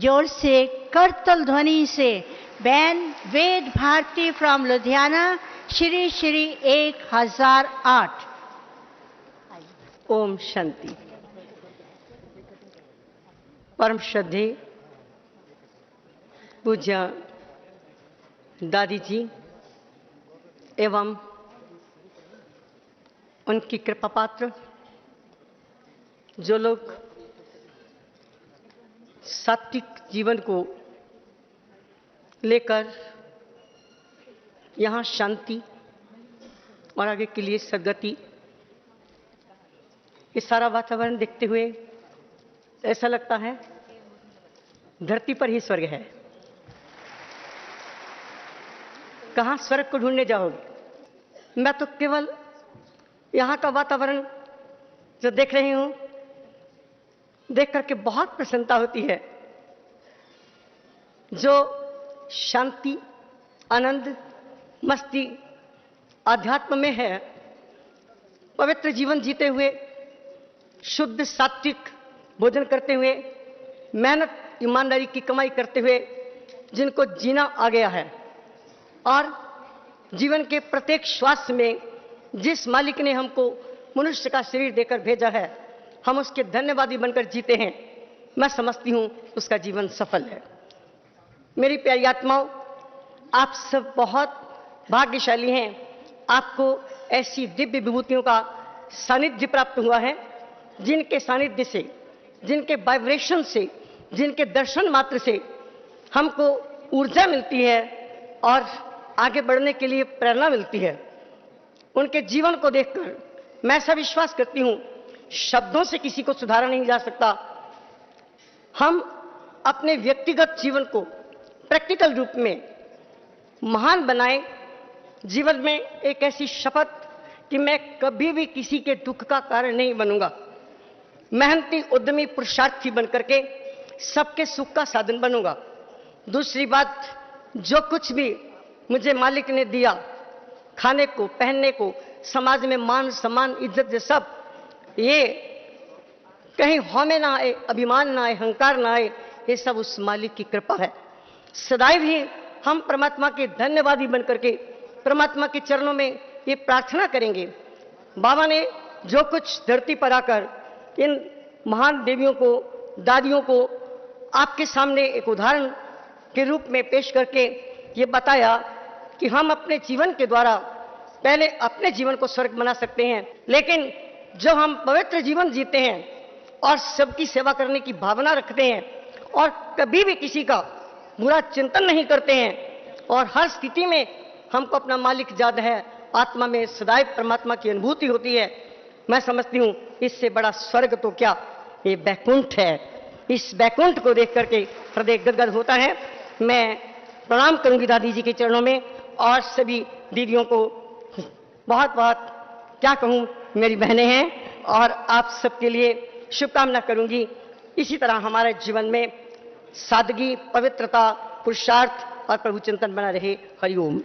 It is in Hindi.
ज़ोर से, करतल ध्वनि से। बैन वेद भारती फ्रॉम लुधियाना, श्री श्री एक हज़ार आठ। ओम शांति। परम श्रद्धे पूज्य दादी जी एवं उनकी कृपा पात्र जो लोग सात्विक जीवन को लेकर यहाँ शांति और आगे के लिए सदगति। ये सारा वातावरण देखते हुए ऐसा लगता है धरती पर ही स्वर्ग है। कहाँ स्वर्ग को ढूँढने जाओगे? मैं तो केवल यहाँ का वातावरण जो देख रही हूँ देख करके बहुत प्रसन्नता होती है। जो शांति, आनंद, मस्ती आध्यात्म में है, पवित्र जीवन जीते हुए, शुद्ध सात्विक भोजन करते हुए, मेहनत, ईमानदारी की कमाई करते हुए जिनको जीना आ गया है और जीवन के प्रत्येक श्वास में जिस मालिक ने हमको मनुष्य का शरीर देकर भेजा है हम उसके धन्यवादी बनकर जीते हैं। मैं समझती हूँ उसका जीवन सफल है। मेरी प्यारी आत्माओं, आप सब बहुत भाग्यशाली हैं। आपको ऐसी दिव्य विभूतियों का सानिध्य प्राप्त हुआ है, जिनके सानिध्य से, जिनके वाइब्रेशन से, जिनके दर्शन मात्र से हमको ऊर्जा मिलती है और आगे बढ़ने के लिए प्रेरणा मिलती है। उनके जीवन को देखकर मैं ऐसा विश्वास करती हूँ शब्दों से किसी को सुधारा नहीं जा सकता। हम अपने व्यक्तिगत जीवन को प्रैक्टिकल रूप में महान बनाए। जीवन में एक ऐसी शपथ कि मैं कभी भी किसी के दुख का कारण नहीं बनूँगा। मेहनती, उद्यमी, पुरुषार्थी बनकर के सबके सुख का साधन बनूँगा। दूसरी बात, जो कुछ भी मुझे मालिक ने दिया, खाने को, पहनने को, समाज में मान, सम्मान, इज़्ज़त सब ये कहीं हौमे ना आए, अभिमान ना आए, अहंकार ना आए, ये सब उस मालिक की कृपा है। सदैव ही हम परमात्मा के धन्यवादी बनकर के परमात्मा के चरणों में ये प्रार्थना करेंगे। बाबा ने जो कुछ धरती पर आकर इन महान देवियों को, दादियों को आपके सामने एक उदाहरण के रूप में पेश करके ये बताया कि हम अपने जीवन के द्वारा पहले अपने जीवन को स्वर्ग बना सकते हैं, लेकिन जब हम पवित्र जीवन जीते हैं और सबकी सेवा करने की भावना रखते हैं और कभी भी किसी का बुरा चिंतन नहीं करते हैं और हर स्थिति में हमको अपना मालिक याद है, आत्मा में सदैव परमात्मा की अनुभूति होती है, मैं समझती हूँ इससे बड़ा स्वर्ग तो क्या, ये बैकुंठ है। इस बैकुंठ को देख करके हृदय गदगद होता है। मैं प्रणाम करूँगी दादी जी के चरणों में और सभी दीदियों को बहुत बहुत क्या कहूँ, मेरी बहनें हैं, और आप सबके लिए शुभकामना करूँगी। इसी तरह हमारे जीवन में सादगी, पवित्रता, पुरुषार्थ और प्रभु चिंतन बना रहे। हरिओम